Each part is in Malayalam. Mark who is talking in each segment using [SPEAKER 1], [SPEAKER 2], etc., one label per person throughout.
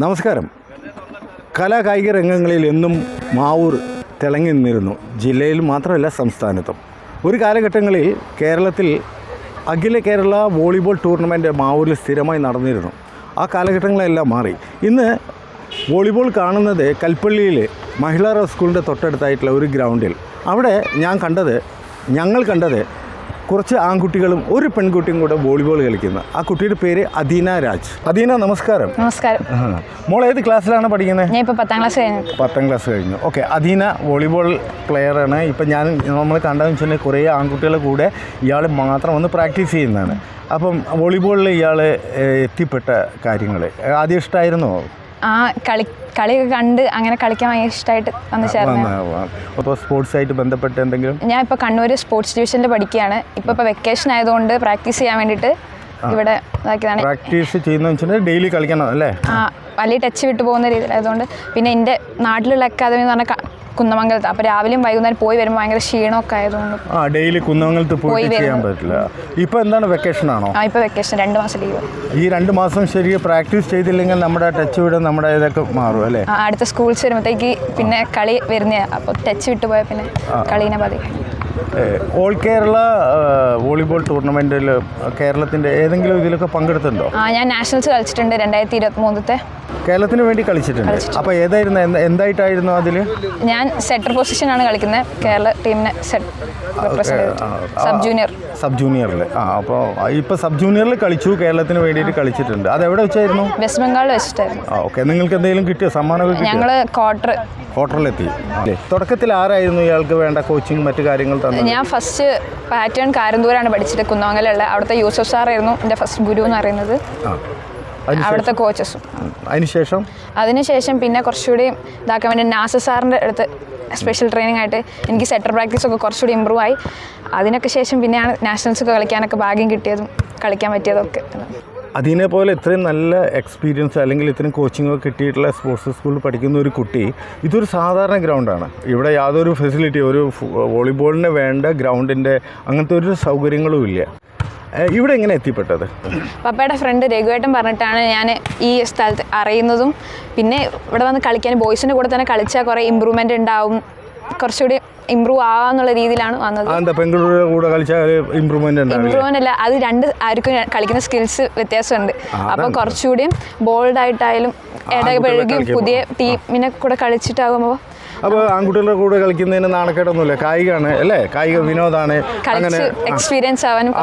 [SPEAKER 1] നമസ്കാരം. കലാകായിക രംഗങ്ങളിൽ എന്നും മാവൂർ തിളങ്ങി നിന്നിരുന്നു. ജില്ലയിൽ മാത്രമല്ല സംസ്ഥാനത്തും. ഒരു കാലഘട്ടങ്ങളിൽ കേരളത്തിൽ അഖില കേരള വോളിബോൾ ടൂർണമെന്റ് മാവൂരിൽ സ്ഥിരമായി നടന്നിരുന്നു. ആ കാലഘട്ടങ്ങളെല്ലാം മാറി. ഇന്ന് വോളിബോൾ കാണുന്നത് കൽപ്പള്ളിയിൽ മഹിളാ സ്കൂളിന്റെ തൊട്ടടുത്തായിട്ടുള്ള ഒരു ഗ്രൗണ്ടിൽ. അവിടെ ഞാൻ കണ്ടത് ഞങ്ങൾ കണ്ടത് കുറച്ച് ആൺകുട്ടികളും ഒരു പെൺകുട്ടിയും കൂടെ വോളിബോൾ കളിക്കുന്ന. ആ കുട്ടിയുടെ പേര് അദീന രാജ്. അദീന നമസ്കാരം.
[SPEAKER 2] നമസ്കാരം.
[SPEAKER 1] മോൾ ഏത് ക്ലാസ്സിലാണ് പഠിക്കുന്നത്?
[SPEAKER 2] ഞാൻ ഇപ്പോൾ പത്താം ക്ലാസ് കഴിഞ്ഞു.
[SPEAKER 1] പത്താം ക്ലാസ് കഴിഞ്ഞു. ഓക്കെ അദീന വോളിബോൾ പ്ലെയറാണ് ഇപ്പം ഞാൻ നമ്മൾ കണ്ടതെന്ന് വെച്ചിട്ടുണ്ടെങ്കിൽ കുറേ ആൺകുട്ടികളെ കൂടെ ഇയാൾ മാത്രം ഒന്ന് പ്രാക്ടീസ് ചെയ്യുന്നതാണ്. അപ്പം വോളിബോളിൽ ഇയാൾ എത്തിപ്പെട്ട കാര്യങ്ങൾ ആദ്യം ഇഷ്ടമായിരുന്നോ
[SPEAKER 2] ആ കളി കളിയൊക്കെ കണ്ട് അങ്ങനെ കളിക്കാൻ ഭയങ്കര ഇഷ്ടമായിട്ട് വന്ന് ചേർന്നു
[SPEAKER 1] അപ്പോൾ സ്പോർട്സായിട്ട് ബന്ധപ്പെട്ട് എന്തെങ്കിലും?
[SPEAKER 2] ഞാൻ ഇപ്പോൾ കണ്ണൂർ സ്പോർട്സ് ഡിവിഷനിൽ പഠിക്കുകയാണ്. ഇപ്പോൾ ഇപ്പോൾ വെക്കേഷൻ ആയതുകൊണ്ട് പ്രാക്ടീസ് ചെയ്യാൻ വേണ്ടിയിട്ട് ഇവിടെ ഇതാക്കിയതാണ്.
[SPEAKER 1] പ്രാക്ടീസ് വെച്ചിട്ടുണ്ടെങ്കിൽ ഡെയിലി കളിക്കണം അല്ലേ?
[SPEAKER 2] ആ വലിയ ടച്ച് വിട്ടു പോകുന്ന രീതിയിലായതുകൊണ്ട്. പിന്നെ എന്റെ നാട്ടിലുള്ള അക്കാദമി എന്ന് പറഞ്ഞാൽ കുന്നമംഗലത്ത്. അപ്പോൾ രാവിലെയും വൈകുന്നേരം പോയി വരുമ്പോൾ ഭയങ്കര ക്ഷീണമൊക്കെ ആയതുകൊണ്ട്
[SPEAKER 1] ആ ഡെയിലി കുന്നമംഗലത്ത്
[SPEAKER 2] പോയി
[SPEAKER 1] ചെയ്യാൻ പറ്റില്ല. ഇപ്പോൾ എന്താണ് വെക്കേഷൻ ആണോ?
[SPEAKER 2] ആ ഇപ്പോൾ വെക്കേഷൻ രണ്ട് മാസം ലീവ്
[SPEAKER 1] ഈ രണ്ട് മാസം ശരിക്കും പ്രാക്ടീസ് ചെയ്തില്ലെങ്കിൽ നമ്മുടെ ടച്ച് വിട നമ്മുടെ ഇതൊക്കെ മാറും അല്ലേ?
[SPEAKER 2] ആ, അടുത്ത സ്കൂൾ വരുമ്പോഴത്തേക്ക് പിന്നെ കളി വരുന്ന. അപ്പോൾ ടച്ച് വിട്ടു പോയാൽ പിന്നെ കളീനെ പതി
[SPEAKER 1] ഓൾ കേരള വോളിബോൾ ടൂർണമെന്റിൽ കേരളത്തിന്റെ ഏതെങ്കിലും ഇതിലൊക്കെ പങ്കെടുത്തിട്ടുണ്ടോ?
[SPEAKER 2] ആ ഞാൻ നാഷണൽസ് കളിച്ചിട്ടുണ്ട് രണ്ടായിരത്തി ഇരുപത്തി മൂന്നത്തെ
[SPEAKER 1] കേരളത്തിന് വേണ്ടി കളിച്ചിട്ടുണ്ട്. അപ്പോൾ ഏതായിരുന്നു? എന്തായിട്ടായിരുന്നു അതിൽ?
[SPEAKER 2] ഞാൻ സെറ്റർ പൊസിഷനാണ് കളിക്കുന്നത്. കേരള ടീമിനെ സബ് ജൂനിയർ
[SPEAKER 1] സബ് ജൂനിയറിൽ ആ അപ്പോൾ ഇപ്പോൾ സബ് ജൂനിയറിൽ കളിച്ചു കേരളത്തിന് വേണ്ടിയിട്ട് കളിച്ചിട്ടുണ്ട്. അത് എവിടെ വെച്ചായിരുന്നു?
[SPEAKER 2] വെസ്റ്റ് ബംഗാളിൽ വെച്ചിട്ടായിരുന്നു.
[SPEAKER 1] ഓക്കെ. നിങ്ങൾക്ക് എന്തെങ്കിലും കിട്ടിയോ? സമ്മാനമൊക്കെ കിട്ടിയോ?
[SPEAKER 2] ഞങ്ങൾ ക്വാർട്ടർ
[SPEAKER 1] ക്വാർട്ടറിലെത്തി തുടക്കത്തിൽ ആരായിരുന്നു ഇയാൾക്ക് വേണ്ട കോച്ചിങ് മറ്റു കാര്യങ്ങൾ തന്നെ
[SPEAKER 2] ഞാൻ ഫസ്റ്റ് പാറ്റേൺ കാരന്തൂരാണ് പഠിച്ചത് കുന്നമംഗലുള്ള അവിടുത്തെ യൂസഫ് സാറായിരുന്നു എന്റെ ഫസ്റ്റ് ഗുരു എന്ന് പറയുന്നത്. അവിടുത്തെ കോച്ചസും
[SPEAKER 1] അതിനുശേഷം?
[SPEAKER 2] അതിനുശേഷം പിന്നെ കുറച്ചുകൂടി ഇതാക്കാൻ വേണ്ടി നാസ സാറിന്റെ അടുത്ത് സ്പെഷ്യൽ ട്രെയിനിങ് ആയിട്ട് എനിക്ക് സെറ്റർ പ്രാക്ടീസ് ഒക്കെ കുറച്ചുകൂടി ഇമ്പ്രൂവ് ആയി. അതിനൊക്കെ ശേഷം പിന്നെയാണ് നാഷണൽസ് ഒക്കെ കളിക്കാനൊക്കെ ഭാഗ്യം കിട്ടിയതും കളിക്കാൻ പറ്റിയതൊക്കെ
[SPEAKER 1] അതിനെ പോലെ ഇത്രയും നല്ല എക്സ്പീരിയൻസ് അല്ലെങ്കിൽ ഇത്രയും കോച്ചിങ് ഒക്കെ കിട്ടിയിട്ടുള്ള സ്പോർട്സ് സ്കൂളിൽ പഠിക്കുന്ന ഒരു കുട്ടി ഇതൊരു സാധാരണ ഗ്രൗണ്ടാണ് ഇവിടെ യാതൊരു ഫെസിലിറ്റി ഒരു വോളിബോളിന് വേണ്ട ഗ്രൗണ്ടിന്റെ അങ്ങനത്തെ ഒരു സൗകര്യങ്ങളും ഇല്ല. ഇവിടെ എങ്ങനെ എത്തിപ്പെട്ടത്?
[SPEAKER 2] പപ്പയുടെ ഫ്രണ്ട് രഘുവേട്ടൻ പറഞ്ഞിട്ടാണ് ഞാൻ ഈ സ്ഥലത്ത് അറിയുന്നതും. പിന്നെ ഇവിടെ വന്ന് കളിക്കാൻ ബോയ്സിന്റെ കൂടെ തന്നെ കളിച്ചാൽ കുറേ ഇമ്പ്രൂവ്മെന്റ് ഉണ്ടാവും. കുറച്ചുകൂടി ഇമ്പ്രൂവ് ആവാന്നുള്ള രീതിയിലാണ് വന്നത്.
[SPEAKER 1] എന്താ പെൺകുട്ടിയുടെ കൂടെ കളിച്ചാൽ ഇമ്പ്രൂവ്മെന്റ്
[SPEAKER 2] ഇമ്പ്രൂവ്മെന്റ് അല്ല അത് രണ്ട് ആർക്കും കളിക്കുന്ന സ്കിൽസ് വ്യത്യാസമുണ്ട്. അപ്പോൾ കുറച്ചുകൂടി ബോൾഡ് ആയിട്ടായാലും ഇടപഴകി പുതിയ ടീമിനെ കൂടെ കളിച്ചിട്ടാകുമ്പോൾ
[SPEAKER 1] അപ്പോൾ ആൺകുട്ടികളുടെ കൂടെ കളിക്കുന്നതിന് നാണക്കേടൊന്നുമില്ല. കായികമാണ് അല്ലേ? കായിക വിനോദമാണ് അങ്ങനെ
[SPEAKER 2] എക്സ്പീരിയൻസ് ആവാനും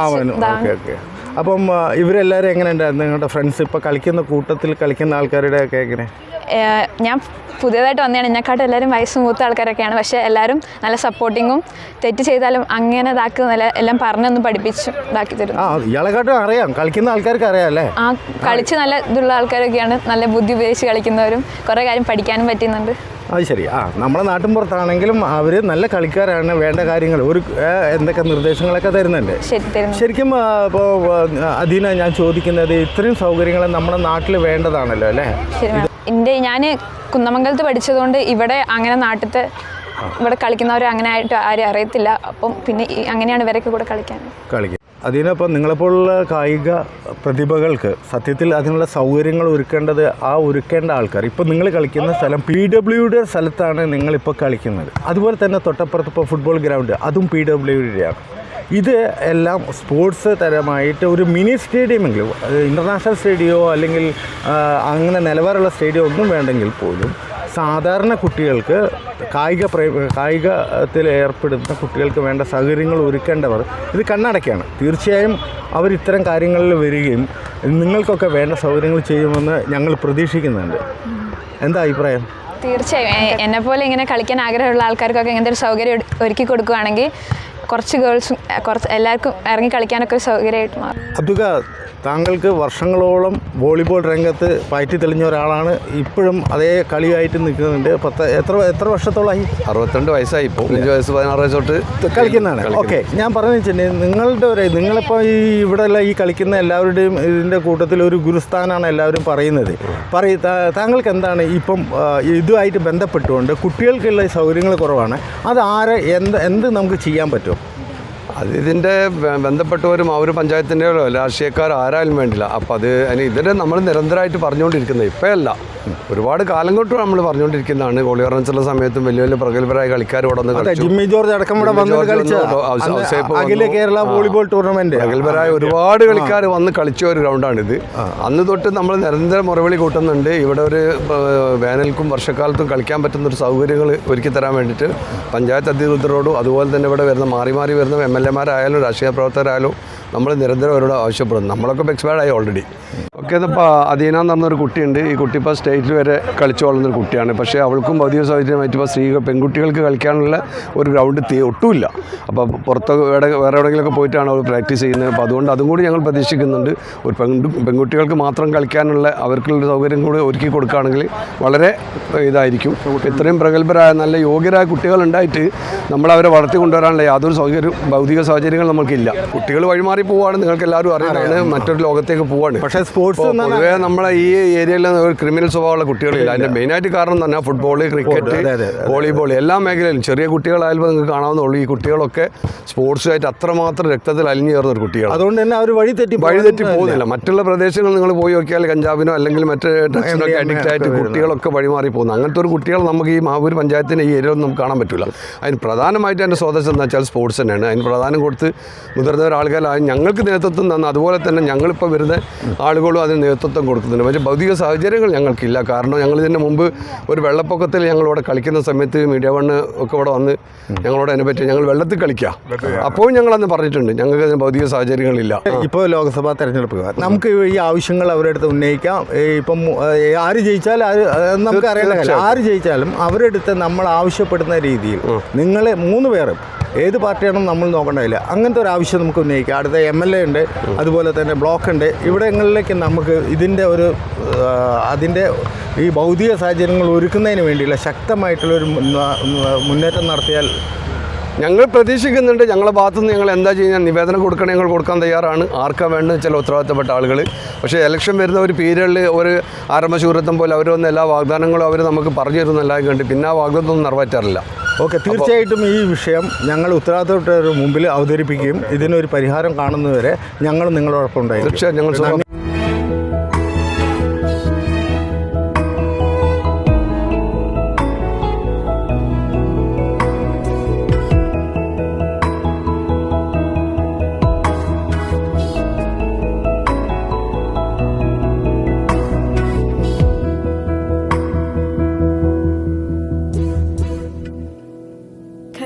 [SPEAKER 1] ഓക്കെ ഓക്കെ. അപ്പം ഇവരെല്ലാവരും എങ്ങനെ ഉണ്ടായിരുന്നു നിങ്ങളുടെ ഫ്രണ്ട്സ് ഇപ്പോൾ കളിക്കുന്ന കൂട്ടത്തിൽ കളിക്കുന്ന ആൾക്കാരുടെ ഒക്കെ എങ്ങനെ
[SPEAKER 2] ഞാൻ പുതിയതായിട്ട് വന്നതാണ്. എന്നെക്കാട്ടും എല്ലാവരും വയസ്സ് മൂത്ത ആൾക്കാരൊക്കെയാണ്. പക്ഷേ എല്ലാവരും നല്ല സപ്പോർട്ടിങ്ങും തെറ്റ് ചെയ്താലും അങ്ങനെ ഇതാക്കി നല്ല എല്ലാം പറഞ്ഞൊന്ന് പഠിപ്പിച്ചു ഇതാക്കി തരുന്നു.
[SPEAKER 1] ആ ഇയാളെക്കാട്ടും അറിയാം. കളിക്കുന്ന ആൾക്കാർക്ക് അറിയാം അല്ലേ
[SPEAKER 2] ആ കളിച്ച് നല്ല ഇതുള്ള ആൾക്കാരൊക്കെയാണ്. നല്ല ബുദ്ധി ഉപയോഗിച്ച് കളിക്കുന്നവരും കുറേ കാര്യം പഠിക്കാനും പറ്റുന്നുണ്ട്.
[SPEAKER 1] അത് ശരി. ആ നമ്മുടെ നാട്ടിൻ പുറത്താണെങ്കിലും അവർ നല്ല കളിക്കാരാണ് വേണ്ട കാര്യങ്ങൾ. ഒരു എന്തൊക്കെ നിർദ്ദേശങ്ങളൊക്കെ തരുന്നുണ്ട്.
[SPEAKER 2] ശരി തരുന്നു.
[SPEAKER 1] ശരിക്കും ഇപ്പോൾ അതിന ഞാൻ ചോദിക്കുന്നത് ഇത്രയും സൗകര്യങ്ങൾ നമ്മുടെ നാട്ടിൽ വേണ്ടതാണല്ലോ അല്ലേ.
[SPEAKER 2] എന്റെ ഞാൻ കുന്നമംഗലത്ത് പഠിച്ചതുകൊണ്ട് ഇവിടെ അങ്ങനെ നാട്ടിലത്തെ ഇവിടെ കളിക്കുന്നവരെ അങ്ങനെ ആയിട്ട് ആരും അറിയത്തില്ല. അപ്പം പിന്നെ അങ്ങനെയാണ് ഇവരൊക്കെ കൂടെ കളിക്കാൻ.
[SPEAKER 1] കളിക്കും അതിനപ്പം നിങ്ങളെപ്പോലുള്ള കായിക പ്രതിഭകൾക്ക് സത്യത്തിൽ അതിനുള്ള സൗകര്യങ്ങൾ ഒരുക്കേണ്ടത് ആ ഒരുക്കേണ്ട ആൾക്കാർ. ഇപ്പോൾ നിങ്ങൾ കളിക്കുന്ന സ്ഥലം പി ഡബ്ല്യുയുടെ സ്ഥലത്താണ് നിങ്ങളിപ്പോൾ കളിക്കുന്നത്. അതുപോലെ തന്നെ തൊട്ടപ്പുറത്ത് ഇപ്പോൾ ഫുട്ബോൾ ഗ്രൗണ്ട് അതും പി ഡബ്ല്യുടെയാണ് ഇത് എല്ലാം സ്പോർട്സ് തരമായിട്ട് ഒരു മിനി സ്റ്റേഡിയമെങ്കിലും ഇന്റർനാഷണൽ സ്റ്റേഡിയോ അല്ലെങ്കിൽ അങ്ങനെ നിലവാരമുള്ള സ്റ്റേഡിയോ ഒന്നും വേണ്ടെങ്കിൽ പോലും സാധാരണ കുട്ടികൾക്ക് കായിക പ്രേ- കായികത്തിൽ ഏർപ്പെടുന്ന കുട്ടികൾക്ക് വേണ്ട സൗകര്യങ്ങൾ ഒരുക്കേണ്ടവർ ഇത് കണ്ണടയ്ക്കാണ്. തീർച്ചയായും അവർ ഇത്തരം കാര്യങ്ങളിൽ വരികയും നിങ്ങൾക്കൊക്കെ വേണ്ട സൗകര്യങ്ങൾ ചെയ്യുമെന്ന് ഞങ്ങൾ പ്രതീക്ഷിക്കുന്നുണ്ട്. എന്താ അഭിപ്രായം?
[SPEAKER 2] തീർച്ചയായും. എന്നെ പോലെ ഇങ്ങനെ കളിക്കാൻ ആഗ്രഹമുള്ള ആൾക്കാർക്കൊക്കെ ഇങ്ങനത്തെ ഒരു സൗകര്യം ഒരുക്കി കൊടുക്കുകയാണെങ്കിൽ കുറച്ച് ഗേൾസും കുറച്ച് എല്ലാവർക്കും ഇറങ്ങി കളിക്കാനൊക്കെ ഒരു സൗകര്യമായിട്ട് മാറും.
[SPEAKER 1] അബ്ദുക താങ്കൾക്ക് വർഷങ്ങളോളം വോളിബോൾ രംഗത്ത് പയറ്റി തെളിഞ്ഞ ഒരാളാണ്. ഇപ്പോഴും അതേ കളിയായിട്ട് നിൽക്കുന്നുണ്ട്. പത്ത് എത്ര എത്ര വർഷത്തോളമായി
[SPEAKER 3] അറുപത്തിരണ്ട് വയസ്സായി ഇപ്പോൾ അഞ്ച് വയസ്സ് പതിനാറ് വയസ്സ് തൊട്ട്
[SPEAKER 1] കളിക്കുന്നതാണ്. ഓക്കെ ഞാൻ പറഞ്ഞു വെച്ചിട്ടുണ്ടെങ്കിൽ നിങ്ങളുടെ ഒരു നിങ്ങളിപ്പോൾ ഈ ഇവിടെയുള്ള ഈ കളിക്കുന്ന എല്ലാവരുടെയും ഇതിന്റെ കൂട്ടത്തിൽ ഒരു ഗുരുസ്ഥാനാണ് എല്ലാവരും പറയുന്നത്. പറയ താങ്കൾക്ക് എന്താണ് ഇപ്പം ഇതുമായിട്ട് ബന്ധപ്പെട്ടുകൊണ്ട് കുട്ടികൾക്കുള്ള സൗകര്യങ്ങൾ കുറവാണ്. അത് ആരെ എന്ത് എന്ത് നമുക്ക് ചെയ്യാൻ പറ്റും?
[SPEAKER 3] അത് ഇതിന്റെ ബന്ധപ്പെട്ടവരും ആ ഒരു പഞ്ചായത്തിന്റെയോ രാഷ്ട്രീയക്കാർ ആരായാലും വേണ്ടില്ല. അപ്പോൾ അത് അതിന് ഇതിനെ നമ്മൾ നിരന്തരമായിട്ട് പറഞ്ഞുകൊണ്ടിരിക്കുന്നത്. ഇപ്പോഴല്ല ഒരുപാട് കാലം തൊട്ട് നമ്മൾ പറഞ്ഞുകൊണ്ടിരിക്കുന്നതാണ്. ഗോളി ഗോളിയറൻസുള്ള സമയത്തും വലിയ വലിയ പ്രഗത്ഭരായ കളിക്കാർ ഇവിടെ
[SPEAKER 1] ജിമ്മി ജോർജ് അടക്കം ഇവിടെ വന്ന് കളിച്ച. Kerala volleyball tournament.
[SPEAKER 3] പ്രഗത്ഭരായ ഒരുപാട് കളിക്കാർ വന്ന് കളിച്ച ഒരു ഗ്രൗണ്ടാണിത്. അന്ന് തൊട്ട് നമ്മൾ നിരന്തരം മുറവിളി കൂട്ടുന്നുണ്ട്. ഇവിടെ ഒരു വേനൽക്കും വർഷക്കാലത്തും കളിക്കാൻ പറ്റുന്ന ഒരു സൗകര്യങ്ങൾ ഒരുക്കി തരാൻ വേണ്ടിയിട്ട് പഞ്ചായത്ത് അധികൃതരോടും അതുപോലെ തന്നെ ഇവിടെ വരുന്ന മാറി മാറി വരുന്ന എം എൽ എമാരായാലും രാഷ്ട്രീയ പ്രവർത്തകരായാലും നമ്മൾ നിരന്തരം അവരോട് ആവശ്യപ്പെടുന്നു. നമ്മളൊക്കെ എക്സ്പയർഡ് ആയി ഓൾറെഡി ഓക്കെ ഇതിപ്പോൾ അദീന എന്ന് പറഞ്ഞൊരു കുട്ടിയുണ്ട്. ഈ കുട്ടി ഇപ്പോൾ സ്റ്റേറ്റിൽ വരെ കളിച്ചു വളർന്നൊരു കുട്ടിയാണ്. പക്ഷേ അവൾക്കും ഭൗതിക സൗകര്യമായിട്ട് ഇപ്പോൾ സ്ത്രീകൾ പെൺകുട്ടികൾക്ക് കളിക്കാനുള്ള ഒരു ഗ്രൗണ്ട് തീ ഒട്ടുമില്ല. അപ്പോൾ പുറത്ത് വേറെ വേറെ എവിടെയെങ്കിലുമൊക്കെ പോയിട്ടാണ് അവൾ പ്രാക്ടീസ് ചെയ്യുന്നത്. അപ്പോൾ അതുകൊണ്ട് അതും കൂടി ഞങ്ങൾ പ്രതീക്ഷിക്കുന്നുണ്ട്. ഒരു പെൺ പെൺകുട്ടികൾക്ക് മാത്രം കളിക്കാനുള്ള അവർക്കുള്ള സൗകര്യം കൂടി ഒരുക്കി കൊടുക്കുകയാണെങ്കിൽ വളരെ ഇതായിരിക്കും. ഇത്രയും പ്രഗത്ഭരായ നല്ല യോഗ്യരായ കുട്ടികളുണ്ടായിട്ട് നമ്മൾ അവരെ വളർത്തി കൊണ്ടുവരാനുള്ള യാതൊരു സൗകര്യം ഭൗതിക സാഹചര്യങ്ങൾ നമുക്കില്ല കുട്ടികൾ വഴിമാറി പോവുകയാണ് നിങ്ങൾക്ക് എല്ലാവരും അറിയാനാണ് മറ്റൊരു ലോകത്തേക്ക് പോവാണ്.
[SPEAKER 1] പക്ഷേ സ്പോർട്സ്
[SPEAKER 3] പൊതുവേ നമ്മളെ ഈ ഏരിയയിൽ ഒരു ക്രിമിനൽ സ്വഭാവമുള്ള കുട്ടികളില്ല. അതിന്റെ മെയിൻ ആയിട്ട് കാരണം തന്നെ പറഞ്ഞാൽ ഫുട്ബോൾ ക്രിക്കറ്റ് വോളിബോൾ എല്ലാ മേഖലയിലും ചെറിയ കുട്ടികളായാലും നിങ്ങൾക്ക് കാണാവുന്നുള്ളൂ ഈ കുട്ടികളൊക്കെ സ്പോർട്സുമായിട്ട് അത്രമാത്രം രക്തത്തിൽ അലിഞ്ഞു ചേർന്ന ഒരു കുട്ടികൾ
[SPEAKER 1] അതുകൊണ്ട് തന്നെ അവർ വഴി തെറ്റി
[SPEAKER 3] വഴി തെറ്റി
[SPEAKER 1] പോകുന്നില്ല.
[SPEAKER 3] മറ്റുള്ള പ്രദേശങ്ങൾ നിങ്ങൾ പോയി നോക്കിയാൽ കഞ്ചാവിനോ അല്ലെങ്കിൽ മറ്റ് ഡ്രഗ്സിനൊക്കെ അഡിക്റ്റ് ആയിട്ട് കുട്ടികളൊക്കെ വഴിമാറി പോകുന്നു. അങ്ങനത്തെ ഒരു കുട്ടികൾ നമുക്ക് ഈ മാവൂർ പഞ്ചായത്തിന് ഈ ഏരിയയിൽ നമുക്ക് കാണാൻ പറ്റില്ല അതിന് പ്രധാനമായിട്ട് എന്റെ സ്രോതസ് എന്ന് വെച്ചാൽ സ്പോർട്സ് തന്നെയാണ്. അതിന് പ്രധാനം കൊടുത്ത് മുതിർന്ന ഒരാൾക്കാരായി ഞങ്ങൾക്ക് നേതൃത്വം തന്ന അതുപോലെ തന്നെ ഞങ്ങളിപ്പോൾ വരുന്ന ആളുകളും അതിന് നേതൃത്വം കൊടുക്കുന്നുണ്ട്. പക്ഷേ ഭൗതിക സാഹചര്യങ്ങൾ ഞങ്ങൾക്കില്ല. കാരണം ഞങ്ങൾ ഇതിന് മുമ്പ് ഒരു വെള്ളപ്പൊക്കത്തിൽ ഞങ്ങളിവിടെ കളിക്കുന്ന സമയത്ത് മീഡിയ വണ്ണ് ഒക്കെ ഇവിടെ വന്ന് ഞങ്ങളോട് അതിനെ പറ്റി ഞങ്ങൾ വെള്ളത്തിൽ കളിക്കുക അപ്പോഴും ഞങ്ങളന്ന് പറഞ്ഞിട്ടുണ്ട്. ഞങ്ങൾക്ക് അതിന് ഭൗതിക സാഹചര്യങ്ങളില്ല.
[SPEAKER 1] ഇപ്പോൾ ലോക്സഭാ തെരഞ്ഞെടുപ്പ്. നമുക്ക് ഈ ആവശ്യങ്ങൾ അവരുടെ അടുത്ത് ഉന്നയിക്കാം. ഇപ്പം ആര് അത് നമുക്ക് അറിയാൻ ആര് ജയിച്ചാലും അവരുടെ അടുത്ത് നമ്മൾ ആവശ്യപ്പെടുന്ന രീതിയിൽ നിങ്ങളെ മൂന്ന് പേരും ഏത് പാർട്ടിയാണെന്ന് നമ്മൾ നോക്കേണ്ടതില്ല. അങ്ങനത്തെ ഒരു ആവശ്യം നമുക്ക് ഉന്നയിക്കാം. അടുത്ത എം എൽ എ ഉണ്ട് അതുപോലെ തന്നെ ബ്ലോക്ക് ഉണ്ട്. ഇവിടങ്ങളിലേക്ക് നമുക്ക് ഇതിന്റെ ഒരു അതിന്റെ ഈ ഭൗതിക സാഹചര്യങ്ങൾ ഒരുക്കുന്നതിന് വേണ്ടിയുള്ള ശക്തമായിട്ടുള്ള ഒരു മുന്നേറ്റം നടത്തിയാൽ
[SPEAKER 3] ഞങ്ങൾ പ്രതീക്ഷിക്കുന്നുണ്ട് ഞങ്ങളുടെ ഭാഗത്തുനിന്ന് ഞങ്ങൾ എന്താ ചെയ്യുക നിവേദനം കൊടുക്കണേ ഞങ്ങൾ കൊടുക്കാൻ തയ്യാറാണ്. ആർക്കാ വേണ്ടത് വെച്ചാൽ ഉത്തരവാദിത്തപ്പെട്ട ആളുകൾ പക്ഷേ ഇലക്ഷൻ വരുന്ന ഒരു പീരിയഡിൽ ഒരു ആരംഭശൂരത്വം പോലെ അവർ വന്ന് എല്ലാ വാഗ്ദാനങ്ങളും അവർ നമുക്ക് പറഞ്ഞു തരുന്നല്ലാതെ കണ്ട് പിന്നെ ആ വാഗ്ദാനമൊന്നും നിറവേറ്റാറില്ല.
[SPEAKER 1] ഓക്കെ തീർച്ചയായിട്ടും ഈ വിഷയം ഞങ്ങൾ ഉത്തരവാദിത്തപ്പെട്ടവരുടെ മുമ്പിൽ അവതരിപ്പിക്കുകയും ഇതിനൊരു പരിഹാരം കാണുന്നതുവരെ ഞങ്ങൾ നിങ്ങളോടൊപ്പം ഉണ്ടായിരുന്നു
[SPEAKER 3] തീർച്ചയായും ഞങ്ങൾ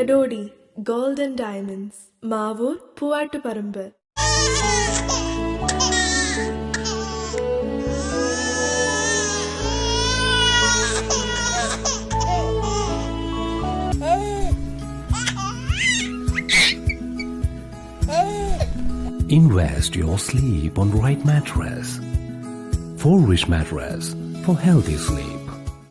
[SPEAKER 3] Kadodi,
[SPEAKER 4] Gold and Diamonds, Mavur, Puvattuparambur.
[SPEAKER 5] Invest your sleep on right mattress. Four Wish mattress for healthy sleep.